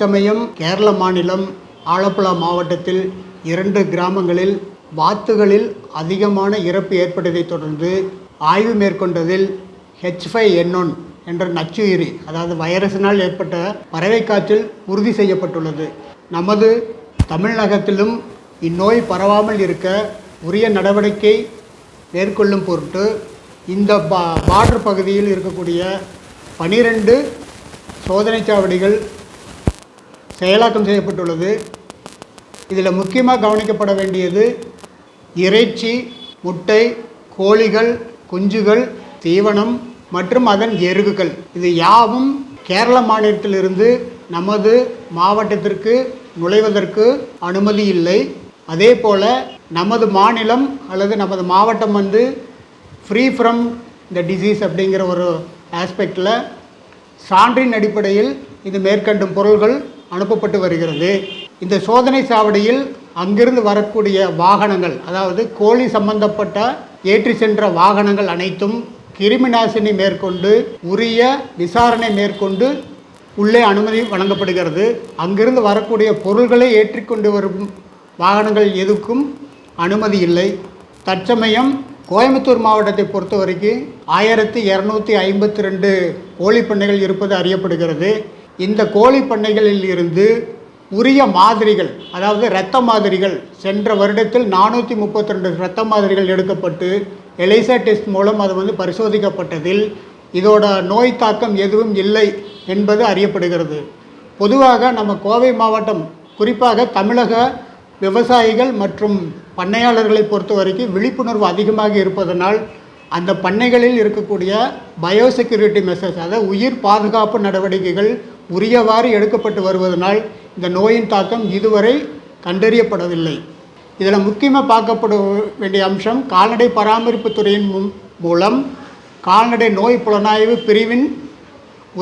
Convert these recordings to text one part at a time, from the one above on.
தற்சமயம் கேரள மாநிலம் ஆலப்புழா மாவட்டத்தில் இரண்டு கிராமங்களில் வாத்துகளில் அதிகமான இறப்பு ஏற்பட்டதைத் தொடர்ந்து ஆய்வு மேற்கொண்டதில் ஹெச் ஃபைவ் என்ஒன் என்ற நச்சுயிரி அதாவது வைரஸினால் ஏற்பட்ட பறவை காய்ச்சல் உறுதி செய்யப்பட்டுள்ளது. நமது தமிழகத்திலும் இந்நோய் பரவாமல் இருக்க உரிய நடவடிக்கை மேற்கொள்ளும் பொருட்டு இந்த பா பார்டர் பகுதியில் இருக்கக்கூடிய பனிரெண்டு சோதனைச் சாவடிகள் செயலாக்கம் செய்யப்பட்டுள்ளது. இதில் முக்கியமாக கவனிக்கப்பட வேண்டியது இறைச்சி முட்டை கோழிகள் குஞ்சுகள் தீவனம் மற்றும் அதன் எருகுகள். இது யாவும் கேரள மாநிலத்திலிருந்து நமது மாவட்டத்திற்கு நுழைவதற்கு அனுமதி இல்லை. அதே போல் நமது மாநிலம் அல்லது நமது மாவட்டம் வந்து ஃப்ரீ ஃப்ரம் த டிசீஸ் அப்படிங்கிற ஒரு ஆஸ்பெக்டில் சான்றின் அடிப்படையில் இது மேற்கண்டும் பொருள்கள் அனுப்பப்பட்டு வருகிறது. இந்த சோதனை சாவடியில் அங்கிருந்து வரக்கூடிய வாகனங்கள் அதாவது கோழி சம்பந்தப்பட்ட ஏற்றி சென்ற வாகனங்கள் அனைத்தும் கிருமி நாசினி மேற்கொண்டு உரிய விசாரணை மேற்கொண்டு உள்ளே அனுமதி வழங்கப்படுகிறது. அங்கிருந்து வரக்கூடிய பொருள்களை ஏற்றிக்கொண்டு வரும் வாகனங்கள் எதுக்கும் அனுமதி இல்லை. தற்சமயம் கோயம்புத்தூர் மாவட்டத்தை பொறுத்த வரைக்கும் ஆயிரத்தி இரநூத்தி ஐம்பத்தி ரெண்டு கோழி பண்ணைகள் இருப்பது அறியப்படுகிறது. இந்த கோழி பண்ணைகளில் இருந்து உரிய மாதிரிகள் அதாவது இரத்த மாதிரிகள் சென்ற வருடத்தில் நானூற்றி முப்பத்தி ரெண்டு இரத்த மாதிரிகள் எடுக்கப்பட்டு எலைசா டெஸ்ட் மூலம் அது வந்து பரிசோதிக்கப்பட்டதில் இதோட நோய் தாக்கம் எதுவும் இல்லை என்பது அறியப்படுகிறது. பொதுவாக நம்ம கோவை மாவட்டம் குறிப்பாக தமிழக விவசாயிகள் மற்றும் பண்ணையாளர்களை பொறுத்த வரைக்கும் விழிப்புணர்வு அதிகமாக இருப்பதனால் அந்த பண்ணைகளில் இருக்கக்கூடிய பயோசெக்யூரிட்டி மெசேஜ் அதாவது உயிர் பாதுகாப்பு நடவடிக்கைகள் உரியவாறு எடுக்கப்பட்டு வருவதனால் இந்த நோயின் தாக்கம் இதுவரை கண்டறியப்படவில்லை. இதில் முக்கியமாக பார்க்கப்பட வேண்டிய அம்சம் கால்நடை பராமரிப்பு துறையின் மூலம் கால்நடை நோய் புலனாய்வு பிரிவின்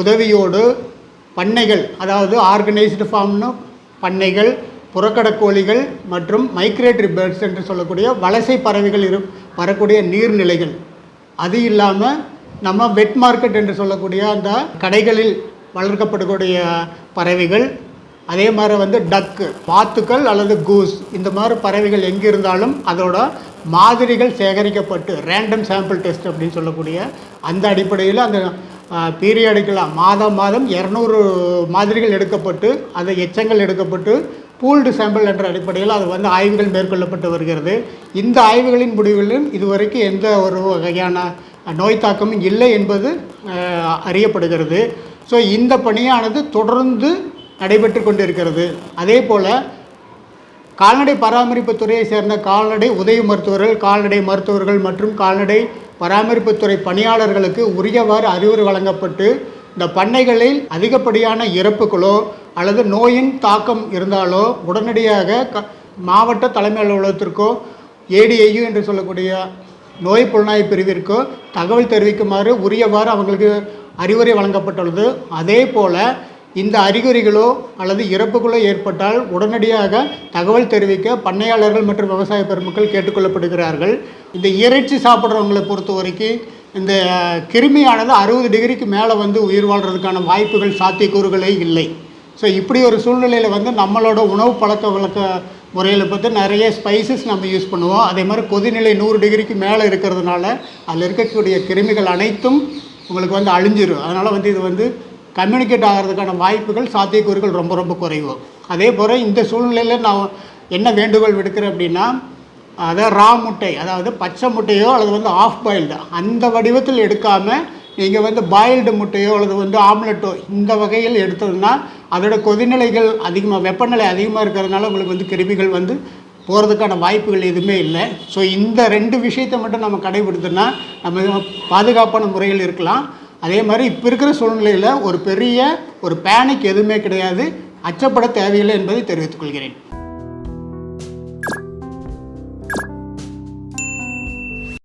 உதவியோடு பண்ணைகள் அதாவது ஆர்கனைஸ்டு ஃபார்ம்னு பண்ணைகள் புறக்கடக்கோழிகள் மற்றும் மைக்ரேட்டரி பேர்ட்ஸ் என்று சொல்லக்கூடிய வலசை பறவைகள் இரு வரக்கூடிய நீர்நிலைகள். அது இல்லாமல் நம்ம வெட் மார்க்கெட் என்று சொல்லக்கூடிய அந்த கடைகளில் வளர்க்கப்படக்கூடிய பறவைகள் அதே மாதிரி வந்து டக்கு வாத்துக்கள் அல்லது கூஸ் இந்த மாதிரி பறவைகள் எங்கே இருந்தாலும் அதோட மாதிரிகள் சேகரிக்கப்பட்டு ரேண்டம் சாம்பிள் டெஸ்ட் அப்படின்னு சொல்லக்கூடிய அந்த அடிப்படையில் அந்த பீரியாடிக்கலாக மாதம் மாதம் இரநூறு மாதிரிகள் எடுக்கப்பட்டு அந்த எச்சங்கள் எடுக்கப்பட்டு பூல்டு சாம்பிள் என்ற அடிப்படையில் அது வந்து ஆய்வுகள் மேற்கொள்ளப்பட்டு வருகிறது. இந்த ஆய்வுகளின் முடிவிலும் இதுவரைக்கும் எந்த ஒரு வகையான நோய் தாக்கம் இல்லை என்பது அறியப்படுகிறது. ஸோ இந்த பணியானது தொடர்ந்து நடைபெற்று கொண்டிருக்கிறது. அதே போல் கால்நடை பராமரிப்பு துறையை சேர்ந்த கால்நடை உதவி மருத்துவர்கள் கால்நடை மருத்துவர்கள் மற்றும் கால்நடை பராமரிப்புத்துறை பணியாளர்களுக்கு உரியவாறு அறிவுரை வழங்கப்பட்டு இந்த பண்ணைகளில் அதிகப்படியான இறப்புகளோ அல்லது நோயின் தாக்கம் இருந்தாலோ உடனடியாக க மாவட்ட தலைமை அலுவலகத்திற்கோ ஏடிஐயு என்று சொல்லக்கூடிய நோய் புலனாய்வு பிரிவிற்கோ தகவல் தெரிவிக்குமாறு உரியவாறு அவங்களுக்கு அறிவுரை வழங்கப்பட்டுள்ளது. அதே போல் இந்த அறிகுறிகளோ அல்லது இறப்புகளோ ஏற்பட்டால் உடனடியாக தகவல் தெரிவிக்க பண்ணையாளர்கள் மற்றும் விவசாய பெருமக்கள் கேட்டுக்கொள்ளப்படுகிறார்கள். இந்த இறைச்சி சாப்பிட்றவங்களை பொறுத்த வரைக்கும் இந்த கிருமியானது அறுபது டிகிரிக்கு மேலே வந்து உயிர் வாழ்கிறதுக்கான வாய்ப்புகள் சாத்தியக்கூறுகளே இல்லை. ஸோ இப்படி ஒரு சூழ்நிலையில் வந்து நம்மளோட உணவு பழக்க வழக்க முறையில் பார்த்து நிறைய ஸ்பைசஸ் நம்ம யூஸ் பண்ணுவோம். அதே மாதிரி கொதிநிலை நூறு டிகிரிக்கு மேலே இருக்கிறதுனால அதில் இருக்கக்கூடிய கிருமிகள் அனைத்தும் உங்களுக்கு வந்து அழிஞ்சிரும். அதனால் வந்து இது வந்து கம்யூனிகேட் ஆகிறதுக்கான வாய்ப்புகள் சாத்தியக்கூறுகள் ரொம்ப ரொம்ப குறைவு. அதே போல் இந்த சூழ்நிலையில் நான் என்ன வேண்டுகோள் விடுக்கிறேன் அப்படின்னா அதாவது ரா முட்டை அதாவது பச்சை முட்டையோ அல்லது வந்து ஆஃப் பாயில்டு அந்த வடிவத்தில் எடுக்காமல் நீங்கள் வந்து பாயில்டு முட்டையோ அல்லது வந்து ஆம்லெட்டோ இந்த வகையில் எடுத்ததுன்னா அதோட கொதிநிலைகள் அதிகமாக வெப்பநிலை அதிகமாக இருக்கிறதுனால உங்களுக்கு வந்து கிருமிகள் வந்து போகிறதுக்கான வாய்ப்புகள் எதுவுமே இல்லை. ஸோ இந்த ரெண்டு விஷயத்தை மட்டும் நம்ம கடைபிடித்தோன்னா நம்ம பாதுகாப்பான முறையில் இருக்கலாம். அதே மாதிரி இப்போ இருக்கிற சூழ்நிலையில் ஒரு பெரிய ஒரு பேனிக் எதுவுமே கிடையாது. அச்சப்பட தேவையில்லை என்பதை தெரிவித்துக் கொள்கிறேன்.